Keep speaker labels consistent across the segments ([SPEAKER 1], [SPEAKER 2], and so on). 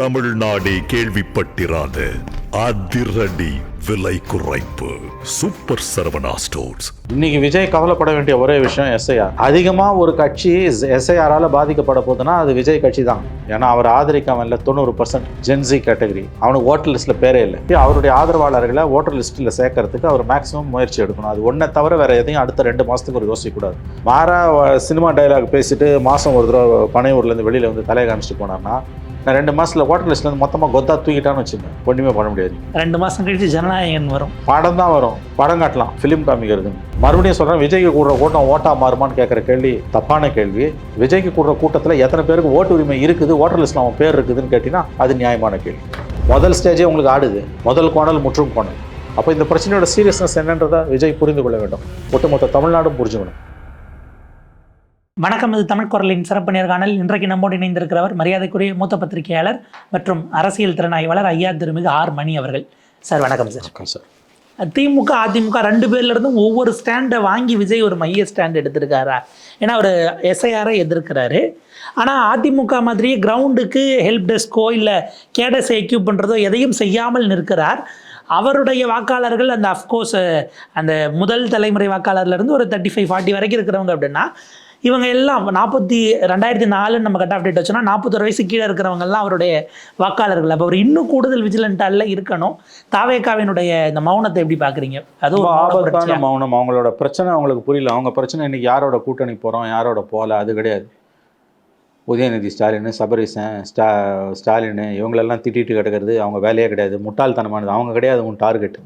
[SPEAKER 1] தமிழ்நாடே கேள்விப்பட்டிராத அதிரடி விலை குறைப்பு. சூப்பர் சரவணா ஸ்டோர்ஸ்
[SPEAKER 2] இன்னைக்கு விஜய் கவலைப்பட வேண்டிய ஒரே விஷயம் எஸ்ஐஆர் அதிகமாக ஒரு கட்சி எஸ்ஐஆரால் பாதிக்கப்பட போதுன்னா அது விஜய் கட்சி தான். ஏன்னா அவர் ஆதரிக்காம இல்லை தொண்ணூறு பர்சன்ட் ஜென்சி கேட்டகரி அவனுக்கு ஓட்டர் லிஸ்ட்டில் பேரே இல்லை. அவருடைய ஆதரவாளர்களை ஓட்டர் லிஸ்ட்டில் சேர்க்கறதுக்கு அவர் மேக்ஸிமம் முயற்சி எடுக்கணும். அது ஒன்றை தவிர வேற எதையும் அடுத்த ரெண்டு மாதத்துக்கு ஒரு யோசிக்க கூடாது. மாறா சினிமா டைலாக் பேசிட்டு மாதம் ஒரு தடவை பனையூர்லேருந்து வெளியில் வந்து தலையை காமிச்சிட்டு போனார்னா நான் ரெண்டு மாதத்தில் ஓட்டர் லிஸ்ட்லேருந்து மொத்தமாக கொத்தா தூக்கிட்டான்னு வச்சுங்க ஒன்றுமே பண்ண முடியாது.
[SPEAKER 3] ரெண்டு மாதம் கழிச்சு ஜனநாயகன் வரும்.
[SPEAKER 2] படம் தான் வரும். படம் காட்டலாம். ஃபிலிம் காமிக்கிறது. மறுபடியும் சொல்கிறேன் விஜய்க்கு கூடுற கூட்டம் ஓட்டா மாறுமான்னு கேட்குற கேள்வி தப்பான கேள்வி. விஜய்க்கு கூடுற கூட்டத்தில் எத்தனை பேருக்கு ஓட்டு உரிமை இருக்குது ஓட்டர் லிஸ்ட்டில் அவன் பேர் இருக்குதுன்னு கேட்டிங்கன்னா அது நியாயமான கேள்வி. முதல் ஸ்டேஜே உங்களுக்கு ஆடுது. முதல் கோணல் முற்றும் கோணல் அப்போ இந்த பிரச்சனையோட சீரியஸ்னஸ் என்னன்றதை விஜய் புரிந்து கொள்ள வேண்டும். ஒட்டுமொத்த தமிழ்நாடும் புரிஞ்சுக்கணும்.
[SPEAKER 3] வணக்கம் இது தமிழ் குரலின் சிறப்பு நேர்காணல் இன்றைக்கு நம்மோடு இணைந்திருக்கிறவர் மரியாதைக்குரிய மூத்த பத்திரிகையாளர் மற்றும் அரசியல் திறனாய்வாளர் ஐயா திருமிகு ஆர் மணி அவர்கள். சார் வணக்கம் சார்.
[SPEAKER 2] வணக்கம் சார்.
[SPEAKER 3] திமுக அதிமுக ரெண்டு பேர்ல இருந்தும் ஒவ்வொரு ஸ்டாண்டை வாங்கி விஜய் ஒரு மைய ஸ்டாண்ட் எடுத்திருக்காரா? ஏன்னா அவர் எஸ்ஐஆரை எதிர்க்கிறாரு. ஆனால் அதிமுக மாதிரியே கிரவுண்டுக்கு ஹெல்ப் டெஸ்க்கோ இல்லை கேடஸை எக்யூப் பண்ணுறதோ எதையும் செய்யாமல் நிற்கிறார். அவருடைய வாக்காளர்கள் அந்த அஃப்கோர்ஸ் அந்த முதல் தலைமுறை வாக்காளர்ல இருந்து ஒரு தேர்ட்டி ஃபைவ் ஃபார்ட்டி வரைக்கும் இருக்கிறவங்க அப்படின்னா இவங்க எல்லாம் நாற்பத்தி ரெண்டாயிரத்தி நாலுன்னு நம்ம கட் அப்டேட் வச்சோன்னா நாற்பத்தொரு வயசு கீழே இருக்கிறவங்க எல்லாம் அவருடைய வாக்காளர்கள். அப்போ அவர் இன்னும் கூடுதல் விஜிலண்டால இருக்கணும். தாவேக்காவினுடைய இந்த மௌனத்தை எப்படி பார்க்குறீங்க அதுவும்
[SPEAKER 2] ஆபத்தான. மௌனம். அவங்களோட பிரச்சனை அவங்களுக்கு புரியல. அவங்க பிரச்சனை இன்னைக்கு யாரோட கூட்டணி போகிறோம் யாரோட போகல அது கிடையாது. உதயநிதி ஸ்டாலின் சபரீசன் ஸ்டா ஸ்டாலின் இவங்களெல்லாம் திட்டிட்டு கிடக்கிறது அவங்க வேலையே கிடையாது. முட்டாள்தனமானது. அவங்க கிடையாது உன் டார்கெட்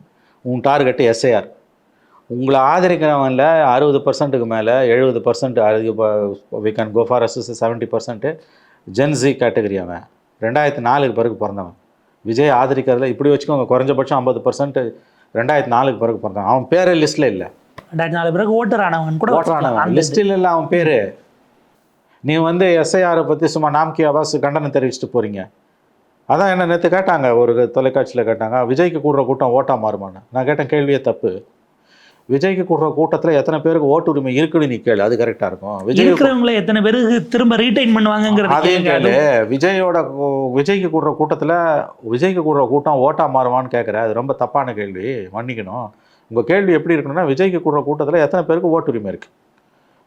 [SPEAKER 2] உன் டார்கெட்டு எஸ்ஐஆர் உங்களை ஆதரிக்கிறவன்ல அறுபது பர்சன்ட்டுக்கு மேலே எழுபது percent we can go for as seventy percent Gen Z category அவன். ரெண்டாயிரத்தி நாலுக்கு பிறகு பிறந்தவன். விஜய் ஆதரிக்கிறதுல இப்படி வச்சுக்கோங்க குறைஞ்சபட்சம் ஐம்பது பர்சன்ட் ரெண்டாயிரத்தி நாலுக்கு பிறகு பிறந்தவன். அவன் பேரே லிஸ்ட்டில் இல்லை.
[SPEAKER 3] ரெண்டாயிரத்தி நாலு பிறகு ஓட்டர் ஆனவன் கூட அந்த இது.
[SPEAKER 2] லிஸ்ட்டில் இல்லை அவன் பேர். நீ வந்து எஸ்ஐஆரை பற்றி சும்மா நாம்கி ஆபாஸ் கண்டனம் தெரிவிச்சுட்டு போகிறீங்க அதான் என்ன நேற்று கேட்டாங்க ஒரு தொலைக்காட்சியில் கேட்டாங்க விஜய்க்கு கூடுற கூட்டம் ஓட்டா மாறுமான்னு. நான் கேட்டேன் கேள்வியே தப்பு. விஜய்க்கு கூடுற கூட்டத்தில் எத்தனை பேருக்கு ஓட்டு உரிமை இருக்குன்னு நீ கேளு. அது கரெக்டாக இருக்கும். விஜய்
[SPEAKER 3] இருக்கிறவங்கள எத்தனை பேருக்கு திரும்ப ரீடைன் பண்ணுவாங்கங்கிறது
[SPEAKER 2] அதையும் கேளு. விஜயோட விஜய்க்கு கூடுற கூட்டத்தில் விஜய்க்கு கூடுற கூட்டம் ஓட்டா மாறுமான்னு கேட்குற அது ரொம்ப தப்பான கேள்வி. மன்னிக்கணும். உங்கள் கேள்வி எப்படி இருக்கணும்னா விஜய்க்கு கூடுற கூட்டத்தில் எத்தனை பேருக்கு ஓட்டு உரிமை இருக்குது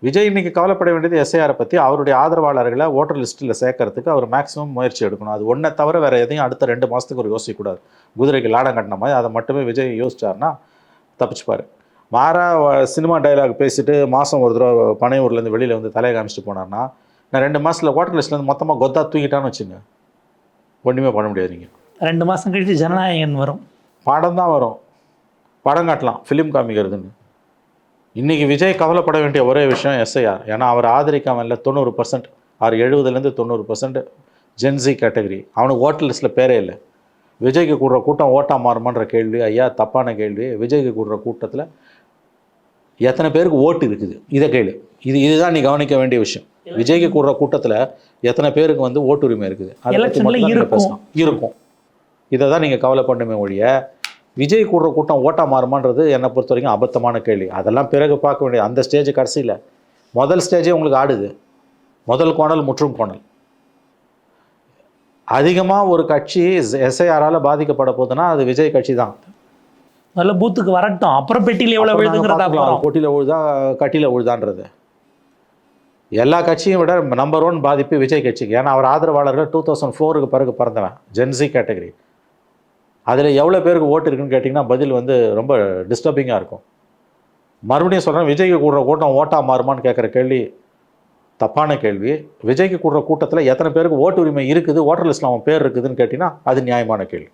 [SPEAKER 2] விஜய் இன்னைக்கு கவலைப்பட வேண்டியது எஸ்ஐஆரை பற்றி அவருடைய ஆதரவாளர்களை ஓட்டர் லிஸ்ட்டில் சேர்க்கறதுக்கு அவர் மேக்ஸிமம் முயற்சி எடுக்கணும். அது ஒன்றை தவிர வேறு எதையும் அடுத்த ரெண்டு மாதத்துக்கு ஒரு யோசிக்கக்கூடாது. குதிரைக்கு லாடம் கட்டின மாதிரி அதை மட்டுமே விஜய் யோசிச்சார்னா தப்பிச்சுப்பார். மாறா சினிமா டைலாக் பேசிட்டு மாதம் ஒரு தடவை பனையூர்லேருந்து வெளியில் வந்து தலையை காமிச்சிட்டு போனார்னா நான் ரெண்டு மாதத்தில் ஓட்டர் லிஸ்ட்லேருந்து மொத்தமாக கொத்தா தூக்கிட்டான்னு வச்சுங்க. ஒன்றுமே பண்ண முடியாது நீங்கள்
[SPEAKER 3] ரெண்டு மாசம் கழிச்சு ஜனநாயகன் வரும்.
[SPEAKER 2] படம் தான் வரும். படம் காட்டலாம். ஃபிலிம் காமிக்கிறதுன்னு. இன்றைக்கி விஜய் கவலைப்பட வேண்டிய ஒரே விஷயம் எஸ்ஐஆர் ஏன்னா அவர் ஆதரிக்காம இல்லை தொண்ணூறு பர்சன்ட் அவர் எழுபதுலேருந்து தொண்ணூறு பர்சன்ட் ஜென்சி கேட்டகரி அவனுக்கு ஓட்டர் லிஸ்ட்டில் பேரே இல்லை. விஜய்க்கு கூடுற கூட்டம் ஓட்டா மாறுமான்ற கேள்வி ஐயா தப்பான கேள்வி. விஜய்க்கு கூடுற கூட்டத்தில் எத்தனை பேருக்கு ஓட்டு இருக்குது? இதை கேளு. இது இதுதான் நீ கவனிக்க வேண்டிய விஷயம். விஜய்க்கு கூடுற கூட்டத்தில் எத்தனை பேருக்கு வந்து ஓட்டு உரிமை இருக்குது
[SPEAKER 3] இருக்கும்.
[SPEAKER 2] இருக்கும். இதை தான் நீங்கள் கவலைப்படணுமே ஒழிய விஜய் கூடுற கூட்டம் ஓட்டா மாறுமான்றது என்னை பொறுத்த வரைக்கும் அபத்தமான கேள்வி. அதெல்லாம் பிறகு பார்க்க வேண்டிய அந்த ஸ்டேஜ் கடைசியில் முதல் ஸ்டேஜே உங்களுக்கு ஆடுது. முதல் கோணல் முற்றும் கோணல். அதிகமாக ஒரு கட்சி எஸ்ஐஆரால் பாதிக்கப்பட போகுதுன்னா அது விஜய் கட்சி தான்
[SPEAKER 3] முதல்ல பூத்துக்கு வரட்டும். அப்புறம் பெட்டியில் எவ்வளவு விழுதுங்கிறதா
[SPEAKER 2] போட்டியில் விழுதா கட்டியில் விழுதான்றது. எல்லா கட்சியும் விட நம்பர் ஒன் பாதிப்பு விஜய் கட்சிக்கு. ஏன்னா அவர் ஆதரவாளர்கள் டூ தௌசண்ட் ஃபோருக்கு பிறகு பிறந்தவன். ஜென்சி கேட்டகரி அதில் எவ்வளோ பேருக்கு ஓட்டு இருக்குன்னு கேட்டிங்கன்னா பதில் வந்து ரொம்ப டிஸ்டர்பிங்காக இருக்கும். மறுபடியும் சொல்கிறேன் விஜய்க்கு கூடுற கூட்டம் ஓட்டா மாறுமான்னு கேட்குற கேள்வி தப்பான கேள்வி. விஜய்க்கு கூடுற கூட்டத்தில் எத்தனை பேருக்கு ஓட்டு உரிமை இருக்குது ஓட்டர் லிஸ்ட்டில் அவன் பேர் இருக்குதுன்னு கேட்டிங்கன்னா அது நியாயமான கேள்வி.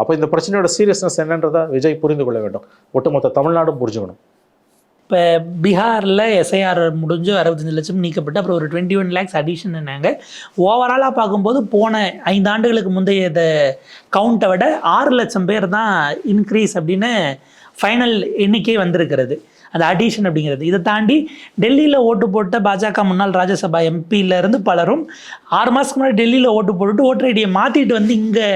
[SPEAKER 2] அப்போ இந்த பிரச்சனையோட சீரியஸ்னஸ் என்னன்றதை விஜய் புரிந்து கொள்ள வேண்டும். ஒட்டுமொத்த தமிழ்நாடும் புரிஞ்சுக்கணும்.
[SPEAKER 3] இப்போ பீகாரில் எஸ்ஐஆர் முடிஞ்சு அறுபத்தஞ்சு லட்சம் நீக்கப்பட்டு அப்புறம் ஒரு டுவெண்ட்டி ஒன் லேக்ஸ் அடிஷன்னாங்க ஓவராலாக பார்க்கும்போது போன ஐந்து ஆண்டுகளுக்கு முந்தைய இத கவுண்ட்டை விட ஆறு லட்சம் பேர் தான் இன்க்ரீஸ் அப்படின்னு ஃபைனல் எண்ணிக்கை வந்திருக்கிறது. அந்த அடிஷன் அப்படிங்கிறது. இதை தாண்டி டெல்லியில் ஓட்டு போட்ட பாஜக முன்னாள் ராஜ்யசபா எம்பியிலேருந்து பலரும் ஆறு மாதத்துக்கு முன்னாடி டெல்லியில் ஓட்டு போட்டுட்டு ஓட்டர் ஐடியை மாற்றிட்டு வந்து இங்கே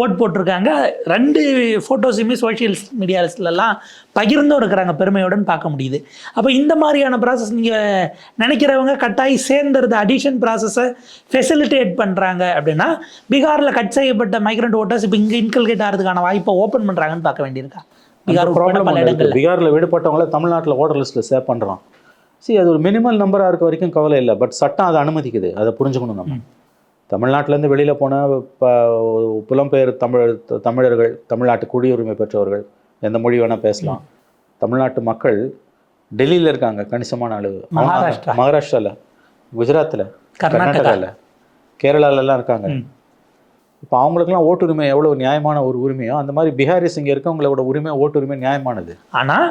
[SPEAKER 3] ஓட் போட்டிருக்காங்க. ரெண்டு ஃபோட்டோஸுமே சோஷியல் மீடியாஸ்லலாம் பகிர்ந்தும் இருக்கிறாங்க பெருமையுடன் பார்க்க முடியுது. அப்போ இந்த மாதிரியான ப்ராசஸ் நீங்கள் நினைக்கிறவங்க கட்டாயி சேர்ந்துருது அடிஷன் ப்ராசஸை ஃபெசிலிட்டேட் பண்ணுறாங்க அப்படின்னா பீகாரில் கட் செய்யப்பட்ட மைக்ரண்ட் ஓட்டர்ஸ் இப்போ இங்கே இன்கல்கேட் ஆகிறதுக்கான வாய்ப்பை ஓப்பன் பண்ணுறாங்கன்னு பார்க்க வேண்டியிருக்கா? பீகார்
[SPEAKER 2] ப்ராப்ளம் பீகாரில் விடுபட்டவங்கள தமிழ்நாட்டில் ஓட்டர் லிஸ்ட்டில் சேவ் பண்ணுறோம் see அது ஒரு மினிமல் நம்பராக இருக்க வரைக்கும் கவலை இல்லை. பட் சட்டம் அதை அனுமதிக்குது. அதை புரிஞ்சுக்கணும் நம்ம. தமிழ்நாட்டிலேருந்து வெளியில் போன இப்போ புலம்பெயர் தமிழ் தமிழர்கள் தமிழ்நாட்டு குடியுரிமை பெற்றவர்கள் எந்த மொழி வேணால் பேசலாம் தமிழ்நாட்டு மக்கள் டெல்லியில் இருக்காங்க கணிசமான அளவு
[SPEAKER 3] மகாராஷ்டிரா.
[SPEAKER 2] மகாராஷ்டிரால குஜராத்தில்
[SPEAKER 3] கர்நாடகா.
[SPEAKER 2] கர்நாடகாவில் கேரளாலெல்லாம் இருக்காங்க. இப்போ அவங்களுக்குலாம் ஓட்டுரிமை எவ்வளோ நியாயமான ஒரு உரிமையோ அந்த மாதிரி பீகாரிஸ் இங்கே இருக்கவங்களோட உரிமை ஓட்டுரிமை நியாயமானது
[SPEAKER 3] ஆனால்?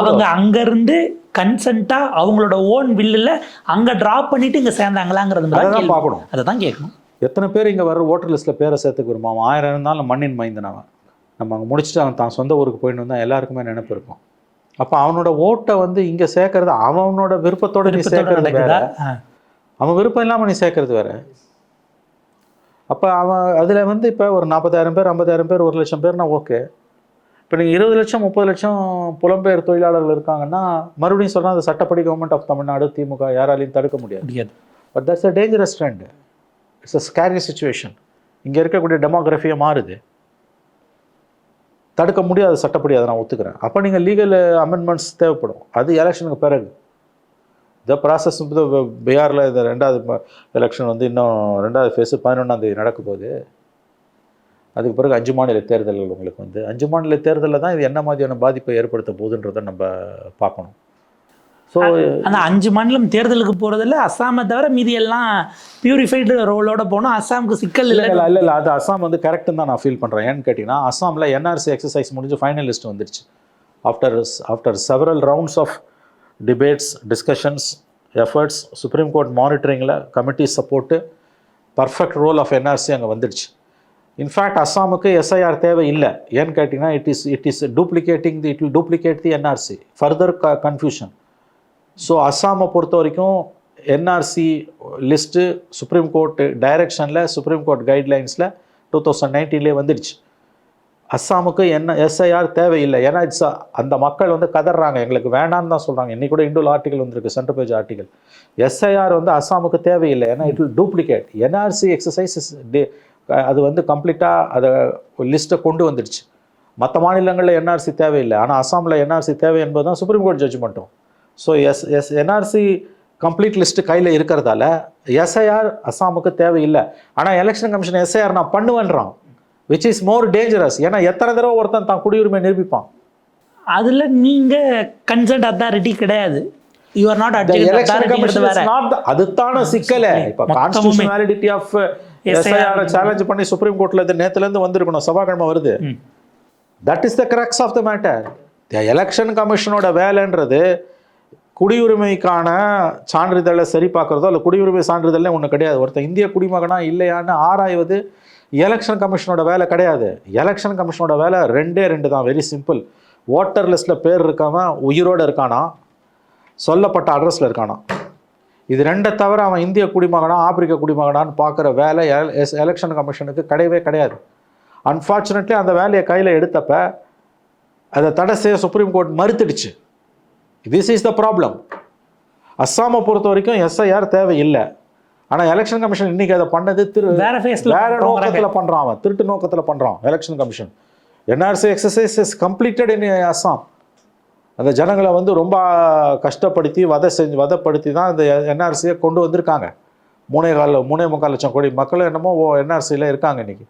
[SPEAKER 3] அவங்க அங்கேருந்து கன்சென்ட்டாக அவங்களோட ஓன் பில்லில் அங்கே ட்ராப் பண்ணிட்டு இங்கே சேர்ந்தாங்களாங்கிறது
[SPEAKER 2] தான் பார்க்கணும்
[SPEAKER 3] அதை தான் கேட்கணும்
[SPEAKER 2] எத்தனை பேர் இங்கே வர ஓட்டர் லிஸ்ட்டில் பேரை சேர்த்துக்கு வருமா அவன் ஆயிரம் இருந்தாலும் மண்ணின் மைந்தன் அவன். நம்ம அங்கே முடிச்சுட்டு அவன் தான் சொந்த ஊருக்கு போயிட்டு வந்தால் எல்லாருக்குமே நினைப்பு இருக்கும். அப்போ அவனோட ஓட்டை வந்து இங்கே சேர்க்கறது அவனோட விருப்பத்தோட நீ சேர்க்கறது வேற. அவன் விருப்பம் இல்லாமல் நீ சேர்க்கறது வேற. அப்போ அவன் அதில் வந்து இப்போ ஒரு நாற்பதாயிரம் பேர் ஐம்பதாயிரம் பேர் ஒரு லட்சம் பேர்னா ஓகே. இப்போ நீங்கள் இருபது லட்சம் முப்பது லட்சம் புலம்பெயர் தொழிலாளர்கள் இருக்காங்கன்னா மறுபடியும் சொன்னால் அது சட்டப்படி கவர்மெண்ட் ஆஃப் தமிழ்நாடு திமுக யாராலையும் தடுக்க முடியாது.
[SPEAKER 3] முடியாது.
[SPEAKER 2] But that's a dangerous trend it's a scary situation இங்கே இருக்கக்கூடிய டெமோகிராஃபியே மாறுது. தடுக்க முடியாது சட்டப்படி அதை நான் ஒத்துக்கிறேன். அப்போ நீங்கள் லீகல் அமெண்ட்மெண்ட்ஸ் தேவைப்படும். அது எலெக்ஷனுக்கு பிறகு. இந்த ப்ராசஸ் வந்து பீகாரில் இந்த ரெண்டாவது எலெக்ஷன் வந்து இன்னும் ரெண்டாவது ஃபேஸு பதினொன்றாந்தேதி நடக்க போகுது அதுக்கு பிறகு அஞ்சு மாநில தேர்தல்கள் உங்களுக்கு வந்து அஞ்சு மாநில தேர்தலில் தான் இது என்ன மாதிரியான பாதிப்பை ஏற்படுத்த போகுதுன்றதை நம்ம பார்க்கணும். ஸோ
[SPEAKER 3] அந்த அஞ்சு மாநிலம் தேர்தலுக்கு போகிறதில்ல அஸ்ஸாமை தவிர மீதி எல்லாம் பியூரிஃபைடு ரோலோட போனோம் அஸ்ஸாமுக்கு சிக்கல்
[SPEAKER 2] இல்லை.
[SPEAKER 3] இல்லை
[SPEAKER 2] இல்லை இல்லை. அது அஸ்ஸாம் வந்து கரெக்டுன்னு தான் நான் ஃபீல் பண்ணுறேன் ஏன்னு கேட்டிங்கன்னா அஸ்ஸாமில் என்ஆர்சி எக்ஸசைஸ் முடிஞ்சு ஃபைனல் லிஸ்ட் வந்துருச்சு. After after several rounds of debates discussions efforts Supreme Court மானிட்டரிங்கில் committee support perfect role of NRC அங்கே வந்துடுச்சு இன்ஃபேக்ட் அஸ்ஸாமுக்கு எஸ்ஐஆர் தேவை இல்லை. ஏன்னு கேட்டிங்கன்னா it is it is duplicating the it will duplicate the NRC further க confusion so அஸ்ஸாமை பொறுத்த வரைக்கும் என்ஆர்சி லிஸ்ட்டு சுப்ரீம் கோர்ட்டு டைரக்ஷனில் சுப்ரீம் கோர்ட் கைட்லைன்ஸில் டூ தௌசண்ட் நைன்டீன்லேயே வந்துடுச்சு. அஸ்ஸாமுக்கு என்ன எஸ்ஐஆர் தேவையில்லை. ஏன்னா இட்ஸ் அந்த மக்கள் வந்து கதறாங்க. எங்களுக்கு வேணான்னு தான் சொல்கிறாங்க இன்றைக்கி கூட இண்டோல் ஆர்டிகல் வந்திருக்கு சென்டர் பேஜ் ஆர்டிகல் எஸ்ஐஆர் வந்து அஸ்ஸாமுக்கு தேவையில்லை. ஏன்னா it will duplicate NRC exercise அது வந்து கம்ப்ளீட்டாக அதை லிஸ்ட்டை கொண்டு வந்துடுச்சு. மற்ற மாநிலங்களில் என்ஆர்சி தேவையில்லை. ஆனால் அஸ்ஸாமில் என்ஆர்சி தேவை என்பது தான் supreme court ஜட்ஜ்மெண்ட்டும் so yes yes NRC complete list கையில் இருக்கிறதால எஸ்ஐஆர் அஸ்ஸாமுக்கு தேவையில்லை. ஆனால் எலெக்ஷன் கமிஷன் எஸ்ஐஆர் நான் பண்ணுவேன்றான். விச் இஸ் மோர் டேஞ்சரஸ் ஏன்னா எத்தனை தடவை ஒருத்தன் தான் குடியுரிமை நிரூபிப்பான்.
[SPEAKER 3] அதில் நீங்கள் கன்சர்ட் அத்தாரிட்டி கிடையாது. யூ ஆர் நாட்
[SPEAKER 2] is
[SPEAKER 3] வேற.
[SPEAKER 2] not the- அதுதான சிக்கலே. இப்போ
[SPEAKER 3] மொத்தமுமே.
[SPEAKER 2] கான்ஸ்டியூஷனாலிட்டி ஆஃப் எஸ்ஐஆர் சேலஞ்ச் பண்ணி சுப்ரீம் கோர்ட்ல இது நேத்துல இருந்து வந்திருக்கணும். செவ்வாய்க்கிழமை வருது. That is the crux of the matter election கமிஷனோட வேலைன்றது குடியுரிமைக்கான சான்றிதழை சரி பார்க்குறதோ இல்லை குடியுரிமை சான்றிதழ்னே ஒன்று கிடையாது. ஒருத்தர் இந்திய குடிமகனா இல்லையான்னு ஆராய்வது எலெக்ஷன் கமிஷனோட வேலை கிடையாது. எலெக்ஷன் கமிஷனோட வேலை ரெண்டே ரெண்டு தான். வெரி சிம்பிள் ஓட்டர் லிஸ்ட்டில் பேர் இருக்காமல் உயிரோடு இருக்கானா? சொல்லப்பட்ட அட்ரஸில் இருக்கானா? இது ரெண்டை தவிர அவன் இந்திய குடிமகனா ஆப்பிரிக்க குடிமகனான்னு பார்க்குற வேலை எஸ் எலெக்ஷன் கமிஷனுக்கு கிடையவே கிடையாது. அன்ஃபார்ச்சுனேட்லி அந்த வேலையை கையில் எடுத்தப்ப அதை தடை செய்ய சுப்ரீம் கோர்ட் மறுத்துடுச்சு. திஸ் இஸ் த ப்ராப்ளம் அஸ்ஸாமை பொறுத்த வரைக்கும் எஸ்ஐஆர் தேவையில்லை. ஆனால் எலெக்ஷன் கமிஷன் இன்னைக்கு அதை பண்ணது திரு
[SPEAKER 3] வேற
[SPEAKER 2] நோக்கத்தில் பண்ணுறான் அவன். திருட்டு நோக்கத்தில் பண்ணுறான் election commission NRC exercise is completed in Assam அந்த ஜனங்களை வந்து ரொம்ப கஷ்டப்படுத்தி வதை செஞ்சு வதைப்படுத்தி தான் இந்த என்ஆர்சியை கொண்டு வந்திருக்காங்க. மூணே கால மூணே முக்கால் லட்சம் கோடி மக்கள் என்னமோ என்ஆர்சியில் இருக்காங்க இன்னைக்கு.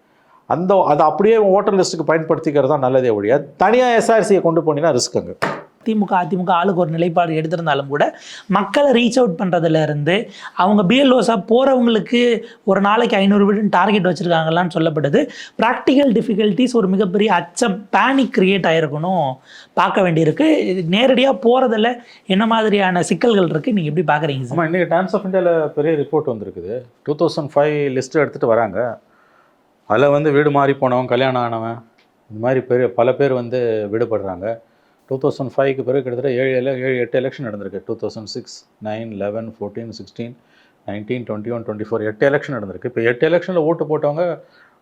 [SPEAKER 2] அந்த அதை அப்படியே ஓட்டர் லிஸ்ட்டுக்கு பயன்படுத்திக்கிறது தான் நல்லதே ஒழிய தனியாக எஸ்ஆர்சியை கொண்டு போனீங்கன்னா ரிஸ்க்குங்க
[SPEAKER 3] திமுக அதிமுக ஆளுக்கு ஒரு நிலைப்பாடு எடுத்திருந்தாலும் கூட மக்களை ரீச் அவுட் பண்ணுறதுல இருந்து அவங்க பிஎல்ஓஸாக போகிறவங்களுக்கு ஒரு நாளைக்கு ஐநூறு வீடுன்னு டார்கெட் வச்சுருக்காங்களான்னு சொல்லப்படுது. ப்ராக்டிக்கல் டிஃபிகல்ட்டிஸ் ஒரு மிகப்பெரிய அச்சம் பேனிக் கிரியேட் ஆகிருக்கணும் பார்க்க வேண்டியிருக்கு. நேரடியாக போகிறதில் என்ன மாதிரியான சிக்கல்கள் இருக்குது நீங்கள் எப்படி பார்க்குறீங்க சார்?
[SPEAKER 2] ஆமாம் இன்றைக்கி டைம்ஸ் ஆஃப் இந்தியாவில் பெரிய ரிப்போர்ட் வந்திருக்குது. டூ தௌசண்ட் ஃபைவ் லிஸ்ட்டு எடுத்துகிட்டு வராங்க. அதில் வந்து வீடு மாறி போனவன் கல்யாணம் ஆனவன் இந்த மாதிரி பெரிய பல பேர் வந்து விடுபடுறாங்க. டூ தௌசண்ட் ஃபைவ்க்கு பிறகு கிட்டத்தட்ட ஏழு ஏழு எட்டு எலெக்ஷன் நடந்திருக்கு. Two thousand six nine eleven fourteen sixteen nineteen twenty one twenty four எட்டு எலெக்ஷன் நடந்திருக்கு. இப்போ எட்டு எலெக்ஷனில் ஓட்டு போட்டவங்க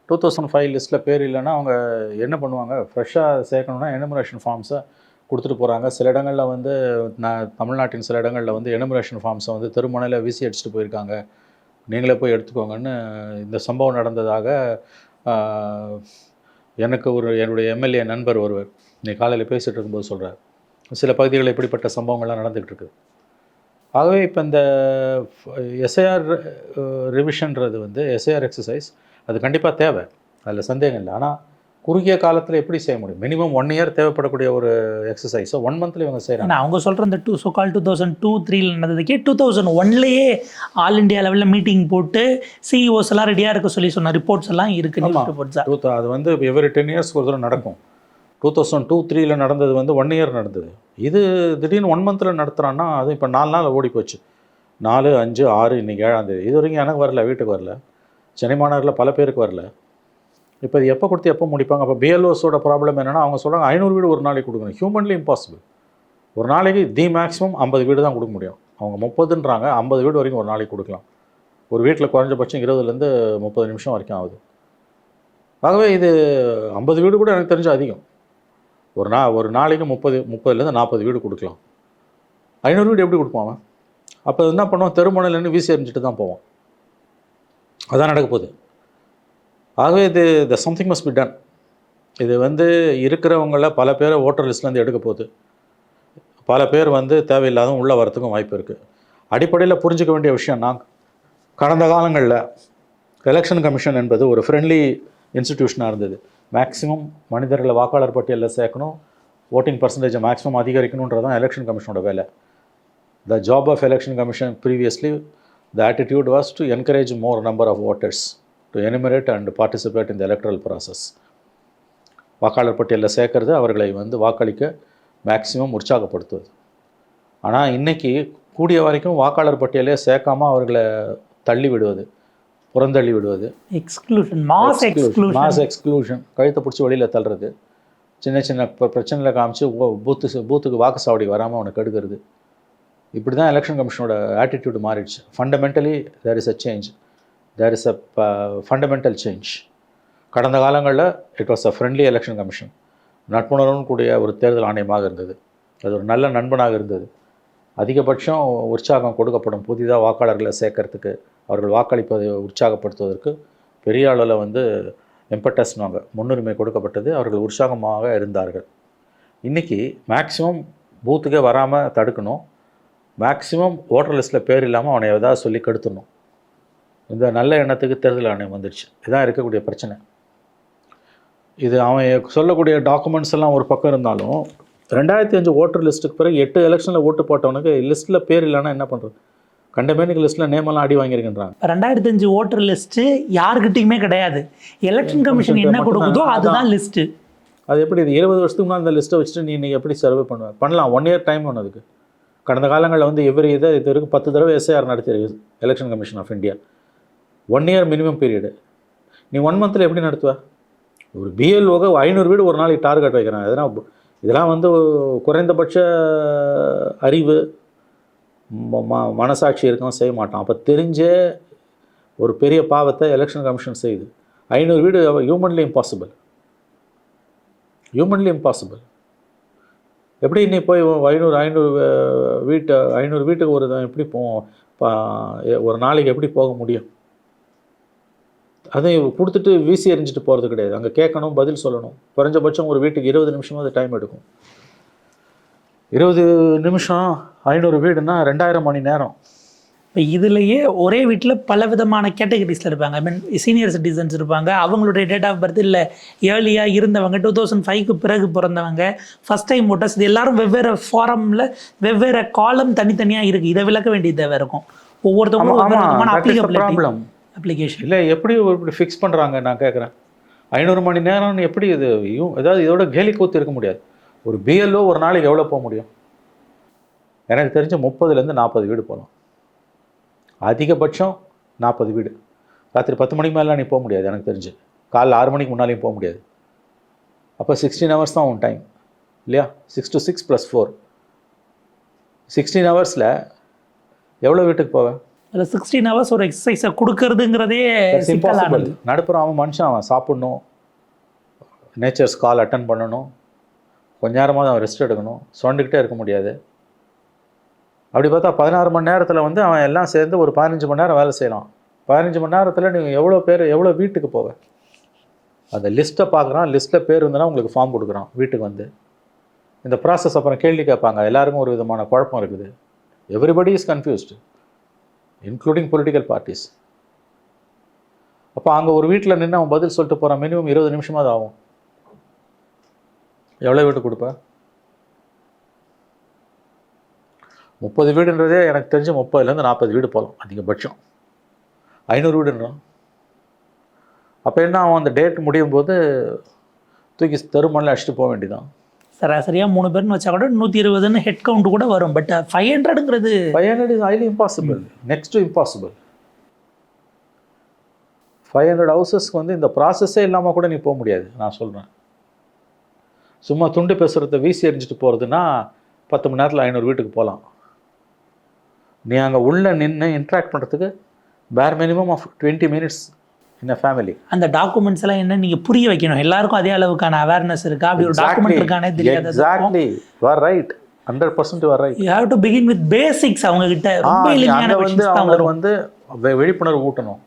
[SPEAKER 2] டூ தௌசண்ட் ஃபைவ் லிஸ்ட்டில் பேர் இல்லைன்னா அவங்க என்ன பண்ணுவாங்க? ஃப்ரெஷ்ஷாக சேர்க்கணுன்னா எனுமரேஷன் ஃபார்ம்ஸை கொடுத்துட்டு போகிறாங்க சில இடங்களில் வந்து நான் தமிழ்நாட்டின் சில இடங்களில் வந்து எனுமரேஷன் ஃபார்ம்ஸை வந்து திருமணையில் வீசி அடிச்சுட்டு போயிருக்காங்க. நீங்களே போய் எடுத்துக்கோங்கன்னு இந்த சம்பவம் நடந்ததாக எனக்கு ஒரு என்னுடைய எம்எல்ஏ நண்பர் ஒருவர் நீ காலையில் பேசிகிட்டு இருக்கும்போது சொல்கிறார் சில பகுதிகளில் இப்படிப்பட்ட சம்பவங்கள்லாம் நடந்துகிட்டு இருக்குது ஆகவே இப்போ இந்த எஸ்ஐஆர் ரிவிஷன்றது வந்து எஸ்ஐஆர் எக்ஸசைஸ் அது கண்டிப்பாக தேவை. அதில் சந்தேகம் இல்லை. ஆனால் குறுகிய காலத்தில் எப்படி செய்ய முடியும்? மினிமம் ஒன் இயர் தேவைப்படக்கூடிய ஒரு எக்ஸசைஸை ஒன் மந்த்தில் இவங்க செய்கிறாங்க
[SPEAKER 3] அவங்க சொல்கிற இந்த two so call two thousand two த்ரீல நடந்ததுக்கே டூ தௌசண்ட் ஒன்லேயே ஆல் இந்தியா லெவலில் மீட்டிங் போட்டு சிஇஓஸ் எல்லாம் ரெடியாக இருக்க சொல்லி சொன்ன ரிப்போர்ட்ஸ் எல்லாம் இருக்கு நியூஸ் ரிப்போர்ட்ஸாக
[SPEAKER 2] டூ அது வந்து எவ்ரி டென் இயர்ஸ்க்கு ஒரு தடவை நடக்கும். டூ தௌசண்ட் டூ த்ரீல நடந்தது வந்து ஒன் இயர் நடந்தது. இது திடீர்னு ஒன் மந்தில் நடத்துகிறான்னா அது இப்போ நாலு நாள் ஓடி போச்சு. நாலு அஞ்சு ஆறு இன்றைக்கி ஏழாம் தேதி. இது வரைக்கும் எனக்கு வரல வீட்டுக்கு வரல. சென்னை மாநகரில் பல பேருக்கு வரல. இப்போ இது எப்போ கொடுத்து எப்போ முடிப்பாங்க? அப்போ பிஎல்ஓஸோட ப்ராப்ளம் என்னென்னா அவங்க சொல்கிறாங்க ஐநூறு வீடு ஒரு நாளைக்கு கொடுக்கணும். ஹியூமன்லி இம்பாசிபிள் ஒரு நாளைக்கு தி மேக்ஸிமம் ஐம்பது வீடு தான் கொடுக்க முடியும். அவங்க முப்பதுன்றாங்க ஐம்பது வீடு வரைக்கும் ஒரு நாளைக்கு கொடுக்கலாம். ஒரு வீட்டில் குறைஞ்சபட்சம் இருபதுலேருந்து முப்பது நிமிஷம் வரைக்கும் ஆகுது. ஆகவே இது ஐம்பது வீடு கூட எனக்கு தெரிஞ்சு அதிகம். ஒரு நா ஒரு நாளைக்கு முப்பது முப்பதுலேருந்து நாற்பது வீடு கொடுக்கலாம். ஐநூறு வீடு எப்படி கொடுப்பான் அவன்? அப்போ என்ன பண்ணுவான்? தெருமுனையிலேருந்து வீசி எறிஞ்சிட்டு தான் போவான். அதான் நடக்க போகுது. ஆகவே இது the something must be done இது வந்து இருக்கிறவங்கள பல பேரை ஓட்டர் லிஸ்ட்லேருந்து எடுக்க போகுது. பல பேர் வந்து தேவையில்லாத உள்ளே வரத்துக்கும் வாய்ப்பு இருக்குது அடிப்படையில் புரிஞ்சுக்க வேண்டிய விஷயம் நான் கடந்த காலங்களில் எலெக்ஷன் கமிஷன் என்பது ஒரு ஃப்ரெண்ட்லி இன்ஸ்டிடியூஷனாக இருந்தது. மேக்ஸிமம் மனிதர்களை வாக்காளர் பட்டியலில் சேர்க்கணும். ஓட்டிங் பர்சன்டேஜை மேக்ஸிமம் அதிகரிக்கணுன்றது தான் எலெக்ஷன் கமிஷனோட வேலை. The job of election commission previously the attitude was to encourage more number of voters to enumerate and participate in the electoral process வாக்காளர் பட்டியலில் சேர்க்கறது அவர்களை வந்து வாக்களிக்க மேக்ஸிமம் உற்சாகப்படுத்துவது. ஆனால் இன்றைக்கி கூடிய வரைக்கும் வாக்காளர் பட்டியலே சேர்க்காம அவர்களை தள்ளி விடுவது. புறந்தள்ளி விடுவது
[SPEAKER 3] exclusion mass exclusion
[SPEAKER 2] mass exclusion கழுத்தை பிடிச்சி வெளியில் தள்ளுறது. சின்ன சின்ன ப- பிரச்சனைகளை காமிச்சு பூத்து பூத்துக்கு வாக்கு சாவடி வராமல் அவனை கெடுக்கிறது. இப்படி தான் எலெக்ஷன் கமிஷனோட ஆட்டிடியூட் மாறிடுச்சு fundamentally there is a change there is a fundamental change கடந்த காலங்களில் it was a friendly election commission நட்புணர்வுடன் கூடிய ஒரு தேர்தல் ஆணையமாக இருந்தது. அது ஒரு நல்ல நண்பனாக இருந்தது. அதிகபட்சம் உற்சாகம் கொடுக்கப்படும் புதிதாக வாக்காளர்களை சேர்க்கறதுக்கு அவர்கள் வாக்களிப்பதை உற்சாகப்படுத்துவதற்கு பெரிய அளவில் வந்து எம்பட்டஸ்னுவாங்க முன்னுரிமை கொடுக்கப்பட்டது அவர்கள் உற்சாகமாக இருந்தார்கள். இன்றைக்கி மேக்சிமம் பூத்துக்கே வராமல் தடுக்கணும். மேக்சிமம் ஓட்டர் லிஸ்ட்டில் பேர் இல்லாமல் அவனை ஏதாவது சொல்லி கெடுத்துடணும். இந்த நல்ல எண்ணத்துக்கு தேர்தல் ஆணையம் வந்துடுச்சு இதுதான் இருக்கக்கூடிய பிரச்சனை. இது அவன் சொல்லக்கூடிய டாக்குமெண்ட்ஸ் எல்லாம் ஒரு பக்கம் இருந்தாலும் ரெண்டாயிரத்தி அஞ்சு ஓட்டர் லிஸ்ட்டுக்கு பிறகு எட்டு எலெக்ஷனில் ஓட்டு போட்டவனுக்கு லிஸ்ட்டில் பேர் இல்லைன்னா என்ன பண்ணுறது கண்டமேனிக்கு லிஸ்ட்டில் நேமெல்லாம் அடி வாங்கியிருக்கின்றாங்க.
[SPEAKER 3] ரெண்டாயிரத்தி அஞ்சு ஓட்டர் லிஸ்ட்டு யாருக்கிட்டையுமே கிடையாது. எலெக்ஷன் கமிஷன் என்ன கொடுக்குதோ அதுதான் லிஸ்ட்டு
[SPEAKER 2] அது எப்படி இது? இருபது வருஷத்துக்கு முன்னாடி அந்த லிஸ்ட்டை வச்சுட்டு நீ இன்னைக்கு எப்படி சர்வே பண்ணுவ? பண்ணலாம். ஒன் இயர் டைம் ஒன்று அதுக்கு. கடந்த காலங்களில் வந்து எவ்ரி இதை இது வரைக்கும் பத்து தடவை SIR நடத்தியிருக்கு election commission of India one year minimum period நீ ஒன் மந்தில் எப்படி நடத்துவ? ஒரு பிஎல்ஓக ஐநூறு வீடு ஒரு நாளைக்கு டார்கெட் வைக்கிறாங்க இதெல்லாம் இதெல்லாம் வந்து குறைந்தபட்ச அறிவு. மனசாட்சி இருக்கவும் செய்ய மாட்டான். அப்போ தெரிஞ்சே ஒரு பெரிய பாவத்தை எலெக்ஷன் கமிஷன் செய்யுது. ஐநூறு வீடு ஹியூமன்லி இம்பாசிபிள் ஹியூமன்லி இம்பாசிபிள் எப்படி நீ போய் ஐநூறு ஐநூறு வீட்டு ஐநூறு வீட்டுக்கு ஒரு எப்படி போவோம் பா- ஒரு நாளைக்கு எப்படி போக முடியும்? அதை கொடுத்துட்டு வீசி எறிஞ்சிட்டு போகிறது கிடையாது. அங்கே கேட்கணும் பதில் சொல்லணும். குறைஞ்சபட்சம் ஒரு வீட்டுக்கு இருபது நிமிஷமாக அது டைம் எடுக்கும். இருபது நிமிஷம் ஐநூறு வீடுனா ரெண்டாயிரம் மணி நேரம்.
[SPEAKER 3] இப்போ இதுலயே ஒரே வீட்டில் பல விதமான கேட்டகரிஸில் இருப்பாங்க. ஐ மீன் சீனியர் சிட்டிசன்ஸ் இருப்பாங்க. அவங்களுடைய டேட் ஆஃப் பர்த் இல்லை ஏர்லியாக இருந்தவங்க டூ தௌசண்ட் ஃபைவ்க்கு பிறகு பிறந்தவங்க ஃபர்ஸ்ட் டைம் ஓட்டர்ஸ் இது எல்லாரும் வெவ்வேறு ஃபாரமில் வெவ்வேறு காலம் தனித்தனியாக இருக்குது இதை விளக்க வேண்டியது தேவை இருக்கும். ஒவ்வொருத்தவங்களும் அப்ளிகேஷன்
[SPEAKER 2] இல்லை எப்படி இப்படி ஃபிக்ஸ் பண்ணுறாங்க நான் கேட்குறேன் ஐநூறு மணி நேரம்னு எப்படி இது அதாவது இதோட கேலி கூத்து இருக்க முடியாது. ஒரு பிஎல்ஓ ஒரு நாளைக்கு எவ்வளோ போக முடியும்? எனக்கு தெரிஞ்ச முப்பதுலேருந்து நாற்பது வீடு போகலாம். அதிகபட்சம் நாற்பது வீடு. ராத்திரி பத்து மணிக்கு மேலே நீ போக முடியாது எனக்கு தெரிஞ்சு. காலைல ஆறு மணிக்கு முன்னாலேயும் போக முடியாது. அப்போ சிக்ஸ்டீன் ஹவர்ஸ் தான் உன் டைம் இல்லையா? Six to six plus four sixteen ஹவர்ஸில் எவ்வளோ வீட்டுக்கு போவேன்?
[SPEAKER 3] அதில் சிக்ஸ்டீன் ஹவர்ஸ் ஒரு எக்ஸசைஸை கொடுக்கறதுங்கிறதே
[SPEAKER 2] இம்பாசிபிள் நடுப்புறம் அவன் மனுஷன் அவன் சாப்பிடணும். நேச்சர்ஸ் கால் அட்டன் பண்ணணும். கொஞ்ச நேரமாக அவன் ரெஸ்ட் எடுக்கணும். சொண்டுக்கிட்டே இருக்க முடியாது. அப்படி பார்த்தா பதினாறு மணி நேரத்தில் வந்து அவன் எல்லாம் சேர்ந்து ஒரு பதினஞ்சு மணி நேரம் வேலை செய்யலாம். பதினஞ்சு மணி நேரத்தில் நீங்கள் எவ்வளோ பேர் எவ்வளோ வீட்டுக்கு போவ? அந்த லிஸ்ட்டை பார்க்குறான். லிஸ்ட்டில் பேர் இருந்தனா உங்களுக்கு ஃபார்ம் கொடுக்குறான் வீட்டுக்கு வந்து. இந்த ப்ராசஸ் அப்புறம் கேள்வி கேட்பாங்க. எல்லாருக்கும் ஒரு விதமான குழப்பம் இருக்குது. Everybody is confused including political parties அப்போ அங்கே ஒரு வீட்டில் நின்று அவன் பதில் சொல்லிட்டு போகிறான் மினிமம் இருபது நிமிஷமாக ஆகும். எவ்வளோ வீடு கொடுப்ப? முப்பது வீடுன்றதே எனக்கு தெரிஞ்சு முப்பதுலேருந்து நாற்பது வீடு போகலாம் அதிகபட்சம். ஐநூறு வீடுன்றான் அப்போ என்ன அவன் அந்த டேட் முடியும் போது தூக்கி தெருமண்ணில் அடிச்சுட்டு போக வேண்டியதான்
[SPEAKER 3] சராசரியாக மூணு பேர்னு வச்சா கூட நூற்றி இருபதுன்னு ஹெட் கவுண்ட் கூட வரும் but five ஹண்ட்ரடுங்கிறது
[SPEAKER 2] five hundred is highly impossible next impossible five hundred ஹவுசஸ்க்கு வந்து இந்த ப்ராசஸே இல்லாமல் கூட நீ போக முடியாது நான் சொல்கிறேன் சும்மா துண்டு பேசுகிறத வீசி எறிஞ்சிட்டு போகிறதுனா பத்து மணி நேரத்தில் ஐநூறு வீட்டுக்கு போகலாம் நீ அங்கே உள்ளே நின்று இன்ட்ராக்ட் பண்ணுறதுக்கு பேர் minimum of twenty minutes in family
[SPEAKER 3] அந்த டாக்குமெண்ட்ஸ் எல்லாம் என்ன நீங்கள் புரிய வைக்கணும். எல்லாருக்கும் அதே அளவுக்கான அவேர்னஸ் இருக்கா? அப்படி ஒரு டாக்குமெண்ட் இருக்கானே தெரியாத.
[SPEAKER 2] Exactly you're right hundred percent you're right
[SPEAKER 3] you have to begin with basics அவங்க கிட்ட ரொம்ப
[SPEAKER 2] வந்து
[SPEAKER 3] வரும்.
[SPEAKER 2] வந்து விழிப்புணர்வு ஊட்டணும்.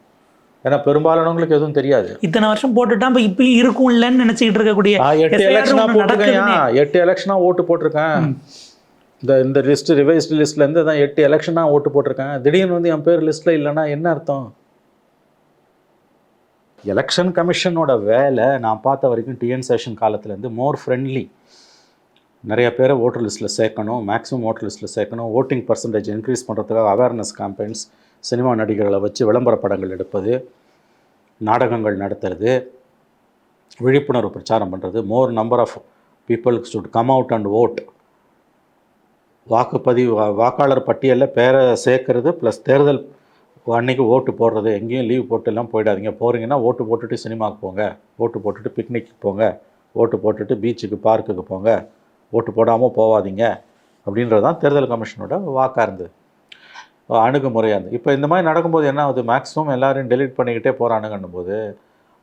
[SPEAKER 2] ஏன்னா பெரும்பாலானவங்களுக்கு எதுவும் தெரியாது.
[SPEAKER 3] இத்தனை வருஷம் போட்டுட்டா இப்போ இப்பயும் இருக்கும் இல்லைன்னு நினைச்சிட்டு இருக்கக்கூடிய
[SPEAKER 2] எட்டு எலெக்ஷனா போட்டிருக்கேன். எட்டு எலெக்ஷனா ஓட்டு போட்டிருக்கேன். இந்த இந்த லிஸ்ட் ரிவைஸ்டு லிஸ்ட்ல இருந்து தான் எட்டு எலெக்ஷனா ஓட்டு போட்டிருக்கேன். திடீர்னு வந்து என் பேர் லிஸ்ட்ல இல்லைன்னா என்ன அர்த்தம்? எலெக்ஷன் கமிஷனோட வேலை நான் பார்த்த வரைக்கும் டிஎன் சேஷன் காலத்துலேருந்து மோர் ஃப்ரெண்ட்லி நிறைய பேரை ஓட்டர் லிஸ்ட்டில் சேர்க்கணும் மேக்ஸிமம் ஓட்டர் லிஸ்ட்டில் சேர்க்கணும் ஓட்டிங் பர்சன்டேஜ் இன்க்ரீஸ் பண்ணுறதுக்காக அவேர்னஸ் கேம்பெயின்ஸ் சினிமா நடிகர்களை வச்சு விளம்பர படங்கள் எடுப்பது நாடகங்கள் நடத்துறது விழிப்புணர்வு பிரச்சாரம் பண்ணுறது more number of people should come out and vote வாக்குப்பதிவு வாக்காளர் பட்டியலில் பேரை சேர்க்கறது ப்ளஸ் தேர்தல் அன்னைக்கு ஓட்டு போடுறது. எங்கேயும் லீவ் போட்டு எல்லாம் போயிடாதீங்க. போகிறீங்கன்னா ஓட்டு போட்டுட்டு சினிமாவுக்கு போங்க. ஓட்டு போட்டுட்டு பிக்னிக்கு போங்க. ஓட்டு போட்டுட்டு பீச்சுக்கு பார்க்குக்கு போங்க. ஓட்டு போடாமல் போகாதீங்க அப்படின்றது தான் தேர்தல் கமிஷனோட வாக்காக இருந்தது. அணுகுமுறையாக இருந்தது இப்போ இந்த மாதிரி நடக்கும்போது என்ன ஆகுது? மேக்ஸிமம் எல்லோரும் டெலிட் பண்ணிக்கிட்டே போகிறானுங்கன்னும் போது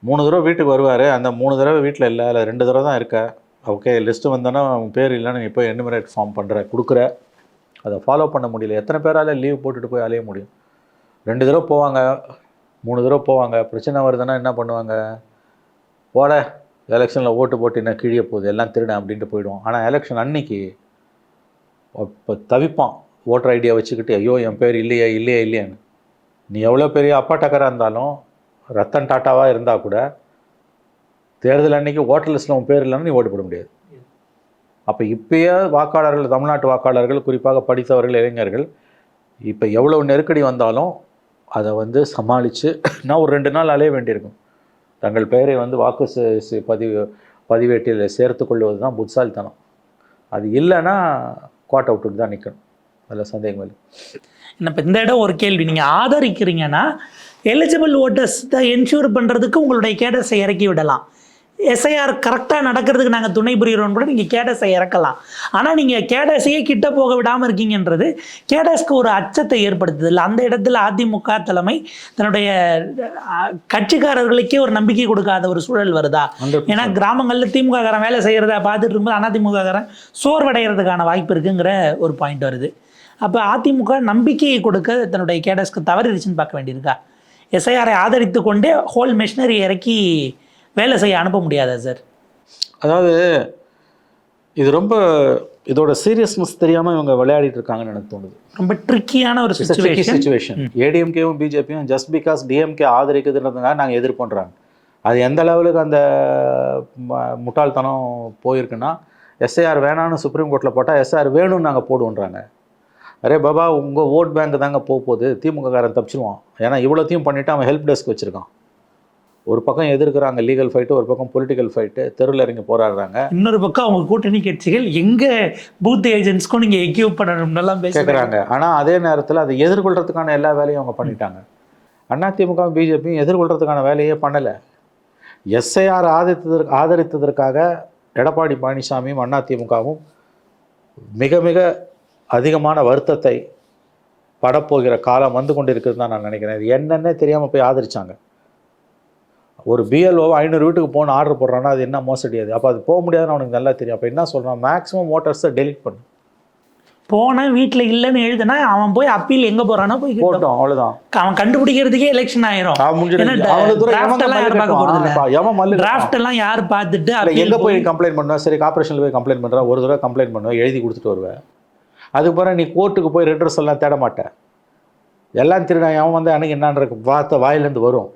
[SPEAKER 2] மூணு தடவை வீட்டுக்கு வருவார். அந்த மூணு தடவை வீட்டில் இல்லை இல்லை ரெண்டு தடவை தான் இருக்க. ஓகே லிஸ்ட்டு வந்தோன்னா அவன் பேர் இல்லைன்னு நீ போய் எனுமரேட் ஃபார்ம் பண்ணுற கொடுக்குற. அதை ஃபாலோ பண்ண முடியல. எத்தனை பேரால் லீவ் போட்டுட்டு போய் அலைய முடியும்? ரெண்டு தடவை போவாங்க. மூணு தடவை போவாங்க. பிரச்சனை வருதுன்னா என்ன பண்ணுவாங்க? போட எலெக்ஷனில் ஓட்டு போட்டு என்ன கிழிய போகுது? எல்லாம் திருடன் அப்படின்ட்டு போயிடுவோம் ஆனால் எலெக்ஷன் அன்னைக்கு இப்போ தவிப்பான். ஓட்டர் ஐடியா வச்சுக்கிட்டு ஐயோ என் பேர் இல்லையே இல்லையே இல்லையான்னு. நீ எவ்வளோ பெரிய அப்பாட்டக்கராக இருந்தாலும் ரத்தன் டாட்டாவாக இருந்தால் கூட தேர்தல் அன்னைக்கு ஓட்டர் லிஸ்ட்டில் உன் பேர் இல்லைன்னு நீ ஓட்டு போட முடியாது. அப்போ இப்பயே வாக்காளர்கள் தமிழ்நாட்டு வாக்காளர்கள் குறிப்பாக படித்தவர்கள் இளைஞர்கள் இப்போ எவ்வளோ நெருக்கடி வந்தாலும் அதை வந்து சமாளித்து நான் ஒரு ரெண்டு நாள் அலைய வேண்டியிருக்கும். தங்கள் பெயரை வந்து வாக்கு பதிவு பதிவேட்டில் சேர்த்து கொள்வது தான் புட்சாலித்தனம் அது இல்லைன்னா குவாட் அவுட்டு தான் நிற்கணும் அதில் சந்தேகம் இல்லை.
[SPEAKER 3] இப்போ இந்த இடம் ஒரு கேள்வி. நீங்கள் ஆதரிக்கிறீங்கன்னா எலிஜிபிள் ஓட்டர்ஸ் என்ஷூர் பண்ணுறதுக்கு உங்களுடைய கேடஸை இறக்கி விடலாம். எஸ்ஐஆர் கரெக்டாக நடக்கிறதுக்கு நாங்கள் துணை புரிகிறோம் கூட நீங்கள் கேடஸை இறக்கலாம். ஆனால் நீங்கள் கேடஸையே கிட்ட போக விடாமல் இருக்கீங்கன்றது கேடஸ்க்கு ஒரு அச்சத்தை ஏற்படுத்துது இல்லை. அந்த இடத்துல அதிமுக தலைமை தன்னுடைய கட்சிக்காரர்களுக்கே ஒரு நம்பிக்கை கொடுக்காத ஒரு சூழல் வருதா?
[SPEAKER 2] 100%
[SPEAKER 3] ஏன்னா கிராமங்களில் திமுக காரன் வேலை செய்கிறத பார்த்துட்டு இருக்கும்போது அதிமுக காரன் சோர்வடைகிறதுக்கான வாய்ப்பு இருக்குங்கிற ஒரு பாயிண்ட் வருது. அப்போ அதிமுக நம்பிக்கையை கொடுக்க தன்னுடைய கேடஸ்க்கு தவறிடுச்சுன்னு பார்க்க வேண்டியிருக்கா? எஸ்ஐஆரை ஆதரித்து கொண்டே ஹோல் மிஷினரி இறக்கி வேலை செய்ய அனுப்ப முடியாதா சார்
[SPEAKER 2] அதாவது இது ரொம்ப இதோட சீரியஸ்னஸ் தெரியாமல் இவங்க விளையாடிட்டு இருக்காங்கன்னு எனக்கு தோணுது.
[SPEAKER 3] ரொம்ப ட்ரிக்கியான ஒரு சுச்சுவேஷன்
[SPEAKER 2] ஏடிஎம்கேவும் பிஜேபியும் ஜஸ்ட் பிகாஸ் டிஎம்கே ஆதரிக்குதுன்றதுனால நாங்கள் எதிர்ப்போன்றோம் அது எந்த லெவலுக்கு அந்த முட்டாள்தனம் போயிருக்குன்னா எஸ்ஐஆர் வேணான்னு சுப்ரீம் கோர்ட்டில் போட்டால் எஸ்ஐஆர் வேணும்னு நாங்கள் போடுவோன்றாங்க. அரே பாபா உங்கள் ஓட் பேங்க் தாங்க போக போகுது திமுக காரன் தப்பிச்சிருவான். ஏன்னா இவ்வளோத்தையும் பண்ணிவிட்டு அவன் ஹெல்ப் டெஸ்க் வச்சுருக்கான். ஒரு பக்கம் எதிர்க்கிறாங்க லீகல் ஃபைட்டு ஒரு பக்கம் பொலிட்டிக்கல் ஃபைட்டு தெருவில் இறங்கி போராடுறாங்க.
[SPEAKER 3] இன்னொரு பக்கம் அவங்க கூட்டணி கட்சிகள் எங்க பூத் ஏஜென்ட்ஸ்க்கும் நீங்க எக்யூப் பண்ணணும்னு பேசுறாங்க.
[SPEAKER 2] கேட்குறாங்க ஆனால் அதே நேரத்தில் அதை எதிர்கொள்றதுக்கான எல்லா வேலையும் அவங்க பண்ணிட்டாங்க. அதிமுக பிஜேபியும் எதிர்கொள்றதுக்கான வேலையே பண்ணலை. எஸ்ஐஆர் ஆதரித்ததற்கு ஆதரித்ததற்காக எடப்பாடி பழனிசாமியும் அதிமுகவும் மிக மிக அதிகமான வருத்தத்தை படப்போகிற காலம் வந்து கொண்டு இருக்குதுன்னு தான் நான் நினைக்கிறேன். இது என்னன்னே தெரியாமல் போய் ஆதரிச்சாங்க. ஒரு பிஎல்ஓ ஐநூறு வீட்டுக்கு போகணும் ஆர்டர் போடுறான்னா அது என்ன மோசடி அது? அப்போ அது போக முடியாதுன்னு அவனுக்கு நல்லா தெரியும். அப்போ என்ன சொல்கிறான் மேக்ஸிமம் ஓட்டர்ஸை டெலிட் பண்ணு.
[SPEAKER 3] போனேன் வீட்டில் இல்லைன்னு எழுதுனா அவன் போய் அப்பீல் எங்கே போகிறானோ போய்.
[SPEAKER 2] போட்டோம் அவ்வளோதான்
[SPEAKER 3] அவன் கண்டுபிடிக்கிறதுக்கே எலெக்ஷன் ஆயிரும். டிராஃப்ட் எல்லாம் யார் பார்த்துட்டு
[SPEAKER 2] எங்கே போய்
[SPEAKER 3] போய்
[SPEAKER 2] கம்ப்ளைண்ட் பண்ணுவேன் சரி கார்பரேஷனில் போய் கம்ப்ளைண்ட் பண்ணுறேன் ஒரு தடவை கம்ப்ளைண்ட் பண்ணுவேன் எழுதி கொடுத்துட்டு வருவேன் அதுக்கு பிறகு நீ கோர்ட்டுக்கு போய் ரெட்ரஸ் எல்லாம் தேட மாட்டேன் எல்லாம் திருடன் எவன் வந்தால் எனக்கு என்னன்ற வார்த்தை வாயிலேருந்து வரும்.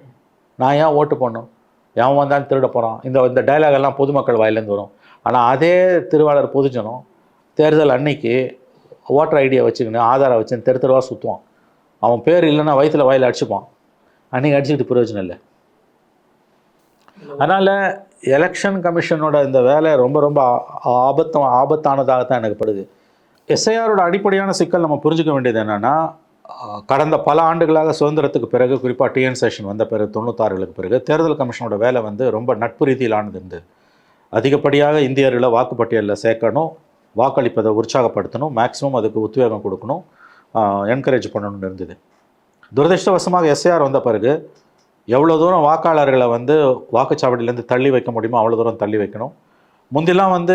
[SPEAKER 2] நான் ஏன் ஓட்டு போடணும்? எவன் வந்தாலும் திருட போகிறான் இந்த இந்த டைலாக் எல்லாம் பொதுமக்கள் வாயிலேருந்து வரும். ஆனால் அதே திருவாளர் பொதுஜனம் தேர்தல் அன்னைக்கு ஓட்டர் ஐடியை வச்சுக்கின்னு ஆதாரை வச்சு தெரு தெருவாக சுற்றுவான் அவன் பேர் இல்லைன்னா வயிற்றில் வாயில் அடிச்சுப்பான். அன்றைக்கி அடிச்சுக்கிட்டு பிரயோஜனம் இல்லை. அதனால் எலெக்ஷன் கமிஷனோட இந்த வேலை ரொம்ப ரொம்ப ஆ- ஆபத்தம் ஆபத்தானதாக தான் எனக்கு படுது. எஸ்ஐஆரோட அடிப்படையான சிக்கல் நம்ம புரிஞ்சுக்க வேண்டியது என்னென்னா கடந்த பல ஆண்டுகளாக சுதந்திரத்துக்கு பிறகு குறிப்பாக டிஎன் செஷன் வந்த பிறகு தொண்ணூத்தாறுகளுக்கு பிறகு தேர்தல் கமிஷனோட வேலை வந்து ரொம்ப நட்பு ரீதியிலானது இருந்து. அதிகப்படியாக இந்தியர்களை வாக்குப்பட்டியலில் சேர்க்கணும் வாக்களிப்பதை உற்சாகப்படுத்தணும் மேக்ஸிமம் அதுக்கு உத்வேகம் கொடுக்கணும் என்கரேஜ் பண்ணணும்னு இருந்தது. துரதிர்ஷ்டவசமாக எஸ்ஐஆர் வந்த பிறகு எவ்வளோ தூரம் வாக்காளர்களை வந்து வாக்குச்சாவடியிலேருந்து தள்ளி வைக்க முடியுமோ அவ்வளோ தூரம் தள்ளி வைக்கணும். முந்திலாம் வந்து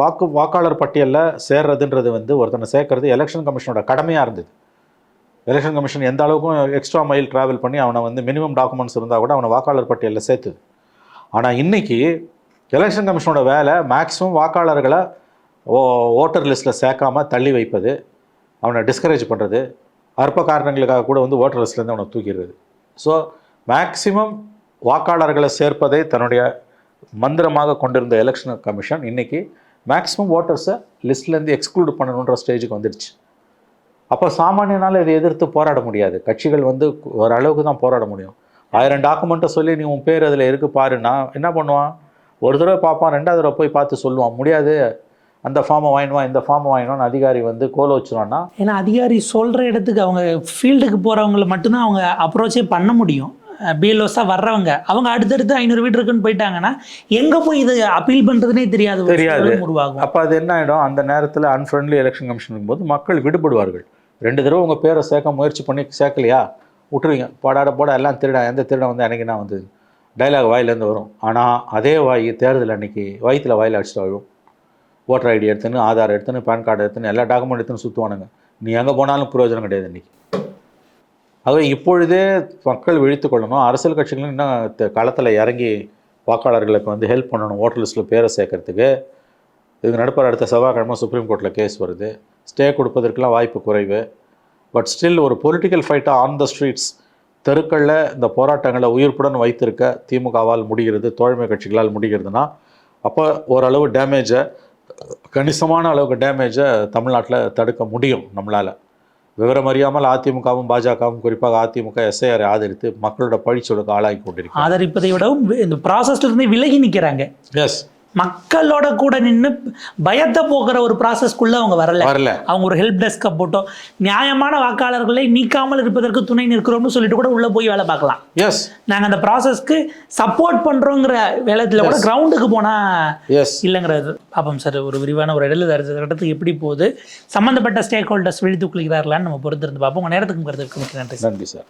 [SPEAKER 2] வாக்கு வாக்காளர் பட்டியலில் சேர்றதுன்றது வந்து ஒருத்தனை சேர்க்கறது எலெக்ஷன் கமிஷனோட கடமையாக இருந்தது. எலெக்ஷன் கமிஷன் எந்த அளவுக்கும் எக்ஸ்ட்ரா மைல் ட்ராவல் பண்ணி அவனை வந்து மினிமம் டாக்குமெண்ட்ஸ் இருந்தால் கூட அவனை வாக்காளர் பட்டியலில் சேர்த்துது. ஆனால் இன்றைக்கி எலெக்ஷன் கமிஷனோட வேலை மேக்ஸிமம் வாக்காளர்களை ஓ ஓட்டர் லிஸ்ட்டில் சேர்க்காம தள்ளி வைப்பது அவனை டிஸ்கரேஜ் பண்ணுறது அற்ப காரணங்களுக்காக கூட வந்து ஓட்டர் லிஸ்ட்லேருந்து அவனை தூக்கிடுறது. ஸோ மேக்ஸிமம் வாக்காளர்களை சேர்ப்பதை தன்னுடைய மந்திரமாக கொண்டிருந்த எலெக்ஷன் கமிஷன் இன்றைக்கி மேக்ஸிமம் ஓட்டர்ஸை லிஸ்ட்லேருந்து எக்ஸ்க்ளூட் பண்ணணுன்ற ஸ்டேஜுக்கு வந்துடுச்சு. அப்போ சாமானியனால் இதை எதிர்த்து போராட முடியாது. கட்சிகள் வந்து ஓரளவுக்கு தான் போராட முடியும். ஆயிரம் டாக்குமெண்ட்டை சொல்லி நீ உன் பேர் அதில் இருக்கு பாருன்னா என்ன பண்ணுவான்? ஒரு தடவை பார்ப்பான் ரெண்டாவது தடவை போய் பார்த்து சொல்லுவான். முடியாது. அந்த ஃபார்மை வாங்கிடுவான் இந்த ஃபார்மை வாங்கினோன்னு அதிகாரி வந்து கோல வச்சுருவான்னா?
[SPEAKER 3] ஏன்னா அதிகாரி சொல்கிற இடத்துக்கு அவங்க ஃபீல்டுக்கு போகிறவங்கள மட்டும்தான் அவங்க அப்ரோச்சே பண்ண முடியும். பிஎல்ஓஸாக வர்றவங்க அவங்க அடுத்தடுத்து ஐநூறு வீடு இருக்குன்னு போயிட்டாங்கன்னா எங்கே போய் இது அப்பீல் பண்ணுறதுனே தெரியாது.
[SPEAKER 2] தெரியாது.
[SPEAKER 3] உருவாகும்.
[SPEAKER 2] அப்போ அது என்ன ஆகிடும் அந்த நேரத்தில் அன்ஃப்ரெண்ட்லி எலெக்ஷன் கமிஷன் போது மக்கள் விடுபடுவார்கள். ரெண்டு தடவை உங்கள் பேரை சேர்க்க முயற்சி பண்ணி சேர்க்கலையா? விட்டுருவீங்க. போடாட போட எல்லாம் திருடன் எந்த திருடன் வந்து அன்றைக்கி நான் வந்து டைலாக் வாயிலேருந்து வரும். ஆனால் அதே வாய் தேர்தல் அன்னைக்கு வயிற்றுல வாயில் அடிச்சுட்டு வரும் ஓட்டர் ஐடி எடுத்துன்னு ஆதார் எடுத்துன்னு பேன் கார்டு எடுத்துன்னு எல்லா டாக்குமெண்ட் எடுத்துன்னு சுற்றுவானுங்க நீ எங்கே போனாலும் பிரயோஜனம் கிடையாது இன்னைக்கு. ஆகவே இப்பொழுதே மக்கள் விழித்து கொள்ளணும். அரசியல் கட்சிகளும் இன்னும் களத்தில் இறங்கி வாக்காளர்களுக்கு வந்து ஹெல்ப் பண்ணணும் ஓட்டர் லிஸ்ட்டில் பேரை சேர்க்கறதுக்கு. இது நடுப்பர் அடுத்த செவ்வாய்க்கிழமை சுப்ரீம் கோர்ட்டில் கேஸ் வருது. ஸ்டே கொடுப்பதற்கெல்லாம் வாய்ப்பு குறைவு. பட் ஸ்டில் ஒரு பொலிட்டிக்கல் ஃபைட்டாக ஆன் த ஸ்ட்ரீட்ஸ் தெருக்களில் இந்த போராட்டங்களை உயிர்ப்புடன் வைத்திருக்க திமுகவால் முடிகிறது தோழமை கட்சிகளால் முடிகிறதுனா அப்போ ஓரளவு டேமேஜை கணிசமான அளவுக்கு டேமேஜை தமிழ்நாட்டில் தடுக்க முடியும் நம்மளால். விவரம் அறியாமல் அதிமுகவும் பாஜகவும் குறிப்பாக அதிமுக எஸ்ஐஆரை ஆதரித்து மக்களோட பழிச்சொலுக்கு ஆளாகி கொண்டிருக்கிறது
[SPEAKER 3] ஆதரிப்பதை விடவும் இந்த ப்ராசஸ்ல இருந்து விலகி நிற்கிறாங்க
[SPEAKER 2] எஸ்
[SPEAKER 3] மக்களோட கூட நின்று பயத்தை போக்குற ஒரு ப்ராசஸ்க்குள்ள அவங்க வரல.
[SPEAKER 2] வரல.
[SPEAKER 3] அவங்க ஒரு ஹெல்ப் டெஸ்க்கை போட்டோ நியாயமான வாக்காளர்களை நீக்காமல் இருப்பதற்கு துணை நிற்கிறோம்னு சொல்லிட்டு கூட உள்ள போய் வேலை பார்க்கலாம்.
[SPEAKER 2] எஸ்
[SPEAKER 3] நாங்க அந்த ப்ராசஸ்க்கு சப்போர்ட் பண்றோங்கிற வேலைத்துல கூட கிரவுண்டுக்கு போனா
[SPEAKER 2] எஸ்
[SPEAKER 3] இல்லைங்கிறது பாப்போம் சார். ஒரு விரிவான ஒரு இடத்துல அடுத்த கட்டத்துக்கு எப்படி போகுது? சம்பந்தப்பட்ட ஸ்டேக் ஹோல்டர்ஸ் விழித்துக் கொள்கிறார்களான்னு நம்ம பொறுத்திருந்து பார்ப்போம். உங்க நேரத்துக்கு கருத்துக்கு நன்றி
[SPEAKER 2] நன்றி சார்.